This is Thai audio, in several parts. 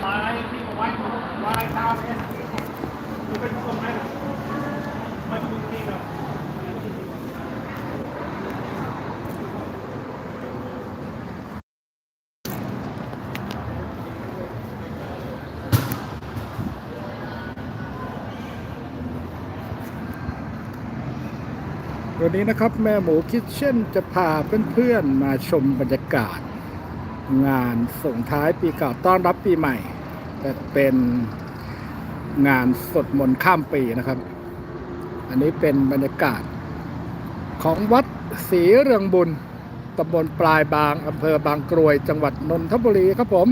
ไม้ที่มาไว้ไม้ตามเนี่ยมันเป็นต้นไม้มันเป็นที่แบบวันนี้นะครับ แม่หมูคิดเช่นจะพาเพื่อนๆมาชมบรรยากาศ งานส่งท้ายปีเก่าต้อนรับปีใหม่ แต่เป็นงานสดมนข้ามปีนะครับ อันนี้เป็นบรรยากาศของวัดศรีเรืองบุญตำบลปลายบางอำเภอบางกรวย จังหวัดนนทบุรีครับผม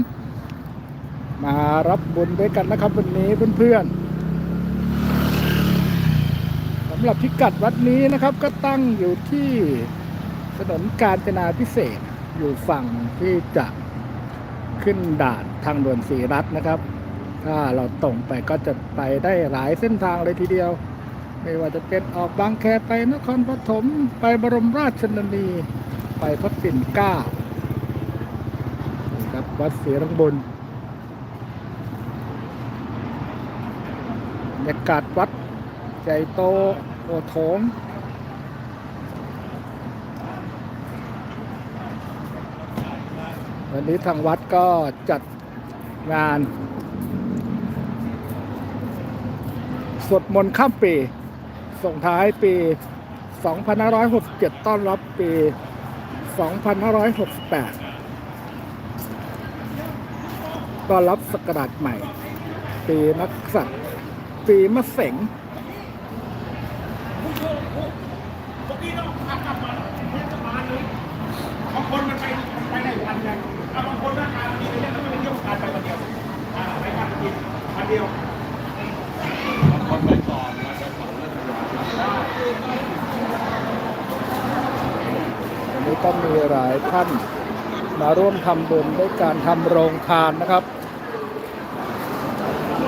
มารับบุญด้วยกันนะครับวันนี้เพื่อนๆสำหรับพิกัดวัดนี้นะครับก็ตั้งอยู่ที่ถนนกาญจนาพิเศษ อยู่ฝั่งที่จะขึ้นด่านทางด่วนสีรัฐนะครับ ถ้าเราตรงไปก็จะไปได้หลายเส้นทางเลยทีเดียว ไม่ว่าจะเป็นออกบางแคไปนครปฐมไปบรมราชชนนี ไปพระปิ่นเก้าครับวัดศรีรังบุญบรรยากาศวัดใหญ่โตโอโถง วันนี้ทางวัดก็จัดงานสวดมนต์ข้ามปี ส่งท้ายปี 2567 ต้อนรับปี 2568 ต้อนรับสกราชใหม่ ปีนักษัตริย์ปีมะเสงพวกนี้ต้องขับกลับมาเนี่ยจะมาเลยบางคนมัน ไงอะบางคนร่างกายมันดีเนี่ยแล้วไม่ไปเที่ยวการไปวันเดียวอ่าไปวันเดียววันเดียวคนไปก่อนนะไปก่อนเรื่องราววันนี้ก็มีหลายท่านมาร่วมทำบุญด้วยการทำโรงทานนะครับ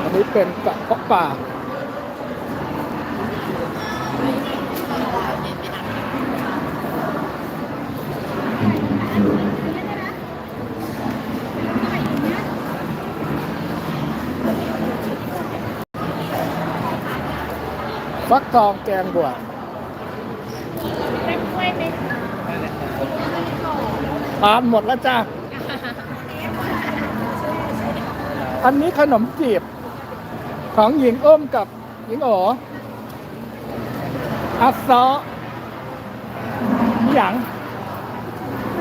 อันนี้เป็นกระเพาะป่า ฟักทองแกงบวชทานหมดแล้วจ้าอันนี้ขนมจีบ ของหญิงอ้มกับหญิงโออัสซอหยัง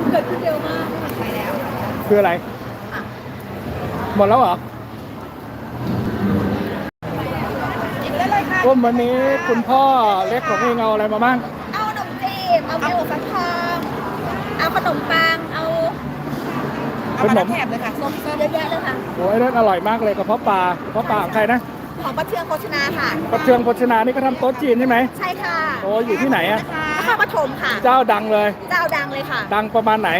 เกิดขึ้นเร็วมากไปแล้ว คืออะไร หมดแล้วเหรอ หยิ บได้เลยค่ะอ้มวันนี้คุณพ่อเล็กของเองเอาอะไรมาบ้าง เอาขนมจีบ เอาแก้วฟักทอง เอาขนมปัง เอาขนมแถบเลยค่ะส้มเยอะแยะเลยค่ะโอ้ยนั่นอร่อยมากเลยกระเพาะปลากระเพาะปลาของใครนะของป้าเทืองโภชนาค่ะประเทืองโภชนานี่ก็ทำโต๊ะจีนใช่ไหมใช่ค่ะโอ้อยู่ที่ไหนอะนครปฐมค่ะ เจ้าดังเลย เจ้าดังเลยค่ะ ดังประมาณไหน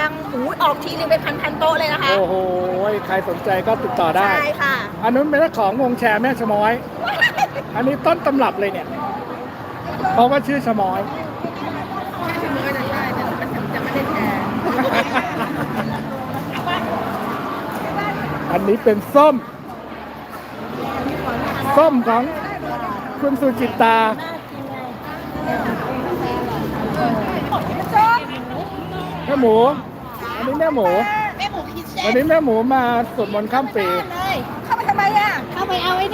ดังหูออกทีนึงเป็นพันพันๆโต๊ะเลยนะคะ โอ้โห ใครสนใจก็ติดต่อได้ ใช่ค่ะ อันนู้นเป็นเจ้าของวงแชร์แม่ชะม้อย อันนี้ต้นตำรับเลยเนี่ย เพราะว่าชื่อชะม้อยชิมเลยนะใช่แต่มันจะไม่ได้แชร์อันนี้เป็นส้ม ส้มของคุณสุจิตา แม่หมู อันนี้แม่หมู แม่หมูคิดเส้วันนนี้แม่หมูมาสวดมนต์ข้ามปีเลย เข้าไปทำไมอะ เข้าไปเอาไอ้นี่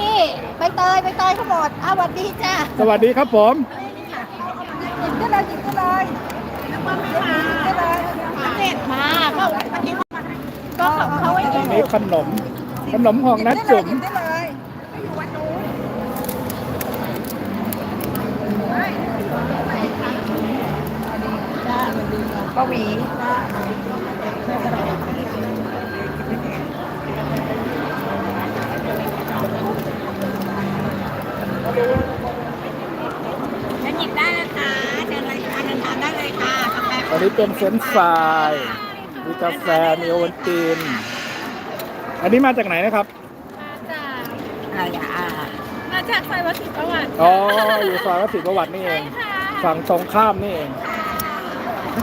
ใบเตยใบเตยทั้งหมดเอาสวัสดีจ้าสวัสดีครับผมหยิบได้เลยหยิบได้เลยหยิบได้เลยเด็ดมาก็เมื่อกี้ก็เขาไว้อันนี้ขนม ขนมของนัดจุ๋มหยิบได้เลยไม่อยู่วัดนู้นจ้าสวัสดีค่ะป้าหวี จะหยิบได้นะคะเชิญเลยค่ะเดินทางได้เลยค่ะกาแฟอันนี้เป็นเฟรนช์ฟราย มีกาแฟ มีโอวัลติน อันนี้มาจากไหนนะครับ มาจากอะไรอะมาจากซอยวัดศรีประวัติอ๋อ อยู่ซอยวัดศรีประวัตินี่เองค่ะฝั่งตรงข้ามนี่เอง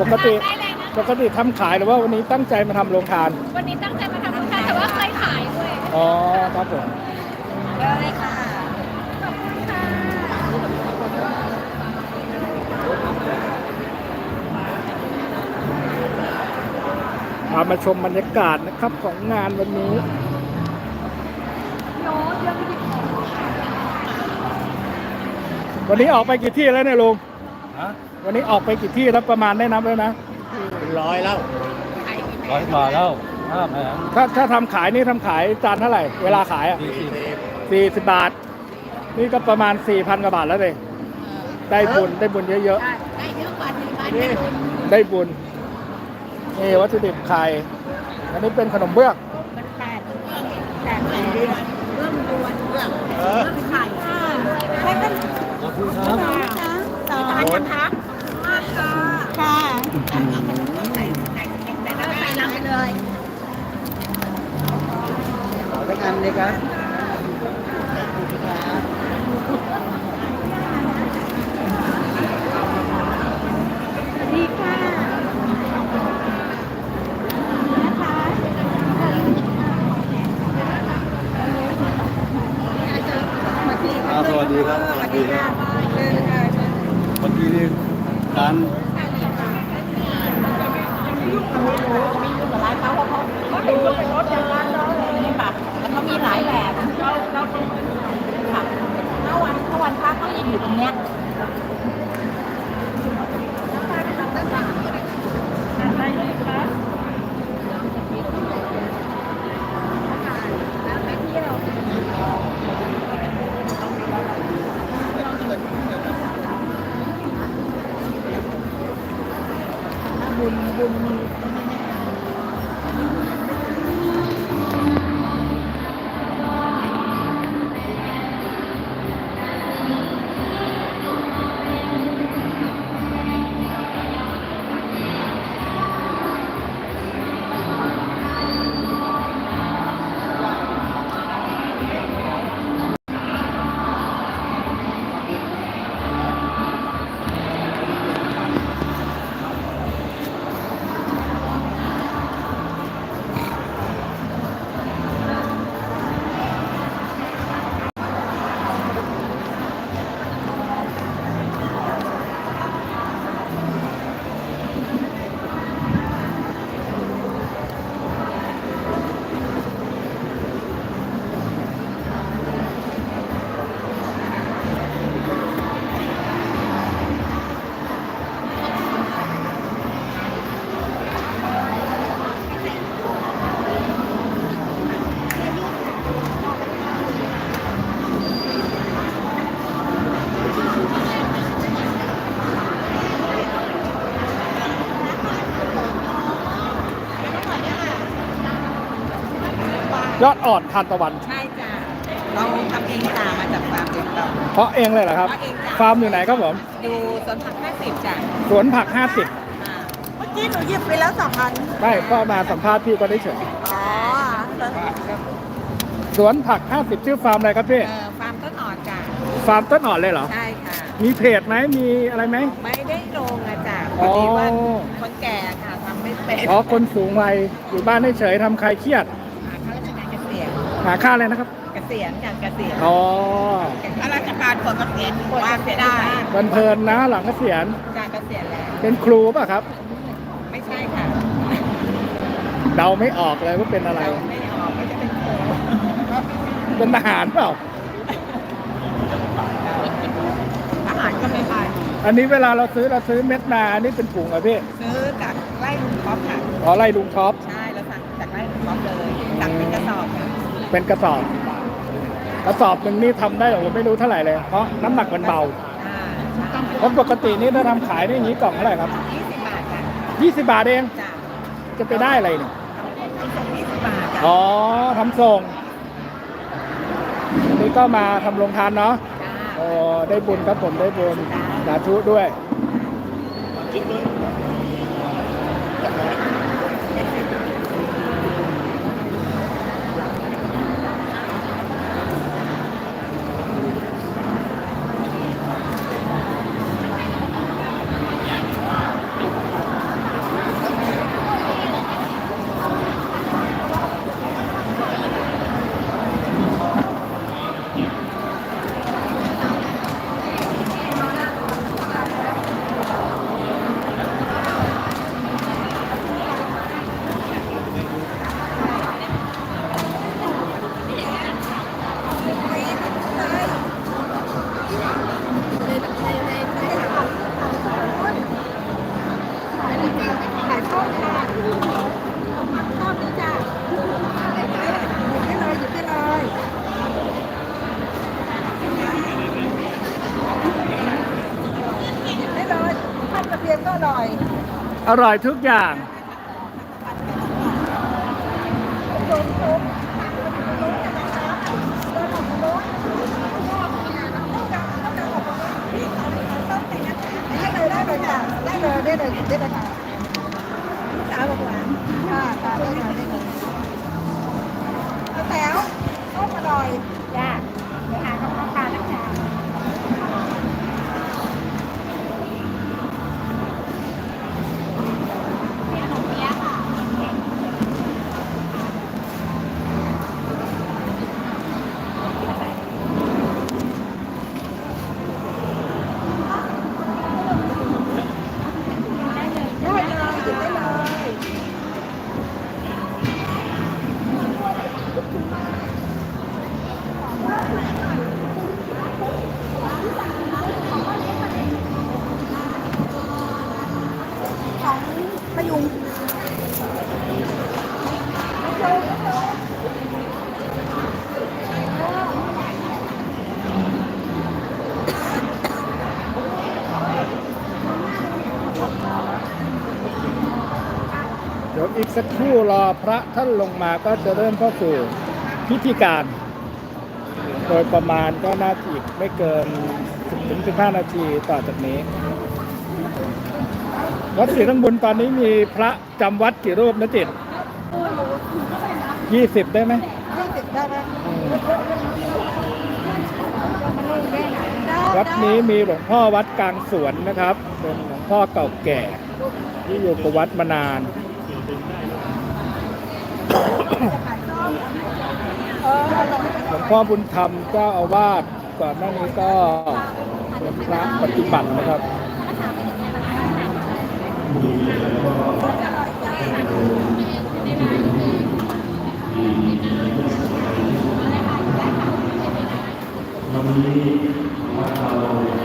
ปกติ ได้เลยนะปกติทำขายหรือว่าวันนี้ตั้งใจมาทำโรงทาน วันนี้ตั้งใจมาทำลูกค้าแต่ว่าเคยขายด้วยออ๋อ ครับผม เยอะเลยค่ะ พามาชมบรรยากาศนะครับของงานวันนี้วันนี้ออกไปกี่ที่แล้วเนี่ยลุงฮะวันนี้ออกไปกี่ที่แล้วประมาณได้นับแล้วนะร้อยแล้วร้อยกว่าแล้วห้าแผงถ้าถ้าทำขายนี่ทำขายจานเท่าไหร่ เวลาขายอะสี่สิบสี่สิบบาท นี่ก็ประมาณสี่พันกว่าบาทแล้วเลยได้บุญได้บุญเยอะได้เยอะกว่าหนึ่งพันได้บุญๆได้บุญ นี่วัตถุดิบไข่ อันนี้เป็นขนมเบื้อง มันแปดแปดแปดเดือนเริ่มดวนเรื่องเริ่มไข่ค่ะแล้วก็ ขอบคุณครับ ต่อนะคะมากค่ะค่ะใส่ใส่ใส่ใส่ลำไปเลย สักอันเลยครับ ดีค่ะนะคะ อ่าสวัสดีครับสวัสดีครับเมื่อกี้นี่การ ร้านเขาเขาเขาดูเป็นรถอย่างนั้นเลยแบบแล้วเขามีหลายแบบเราเราค่ะถ้าวันถ้าวัน พั ยอดอ่อนทานตะวัน ใช่จ้ะเราทำเองจ้ะมาจากฟาร์มเองเรา เพราะเองเลยเหรอครับ เพราะเองจ้ะ ฟาร์มอยู่ไหนครับผม ดูสวนผักแม่สิบจ้ะสวนผักอ่าเมื่อกี้หนูหยิบไปแล้วสองพัน50ไม่ก็มาสัมภาษณ์พี่ก็ได้เฉยอ๋อสวนผัก 50 ชื่อฟาร์มอะไรครับพี่ เออฟาร์มต้นอ่อนจ้ะฟาร์มต้นอ่อนเลยเหรอ ใช่ค่ะ มีเพจไหมมีอะไรไหม ไม่ได้ลงอะจ้ะพอ๋ออดีว่าคนแก่ค่ะทำไม่เป็นอ๋อ คนสูงวัยอยู่บ้านเฉยๆทำใครเครียด หาค่าอะไรนะครับ เกษียณจากเกษียณอ๋อข้าราชการปลดเกษียณว่าไม่ได้บันเพลินนะหลังเกษียณจากเกษียณแล้ว เป็นครูป่ะครับ ไม่ใช่ค่ะเดาไม่ออกเลยว่าเป็นอะไร เราไม่ออกไม่จะเป็นโคเป็นทหารเปล่า อาหารก็ไม่ไปอันนี้เวลาเราซื้อเราซื้อเม็ดนาอันนี้เป็นถุงเหรอพี่ ซื้อจากไร่ลุงท็อปค่ะอ๋อไล่ลุงท็อป เป็นกระสอบ กระสอบหนึ่งนี่ทำได้หรอผมไม่รู้เท่าไหร่เลย เพราะน้ำหนักมันเบาอ่าเพราะปกตินี่ถ้าทำขายนี่อย่างนี้กล่องเท่าไหร่ครับยี่สิบบาทค่ะ20บาทเองจ้ะจะไปได้อะไรเนี่ยส่งยี่สิบบาทจ้ะอ๋อทำส่งอันนี้ก็มาทำโรงทานเนาะจ้าโอ้ได้บุญครับผมได้บุญสาธุด้วย อร่อยทุกอย่าง ได้เลยค่ะได้เลยได้เลยได้เลยค่ะสาวหวานค่ะค่ะได้เลยได้เลยแถวต้มอร่อย จ้าไปหากระเพาะปลาแล้วจ้า ได้เลยหยิบได้เลย ของพยุง เดี๋ยวอีกสักครู่รอ พระท่านลงมาก็จะเริ่มเข้าสู่พิธีการ โดยประมาณก็น่าจะอีกไม่เกิน 10ถึง15 นาทีต่อจากนี้วัดศรีทั้งบุญตอนนี้มีพระจำวัดกี่รูปนะจิตยี่สิบได้ไหมยี่สิบได้ไหมอืมได้วัดนี้มีหลวงพ่อวัดกลางสวนนะครับ เป็นหลวงพ่อเก่าแก่ ที่อยู่กับวัดมานานเออ หลวงพ่อบุญธรรมเจ้าอาวาสก่อนหน้านี้ก็เป็นพระปฏิบัตินะครับเ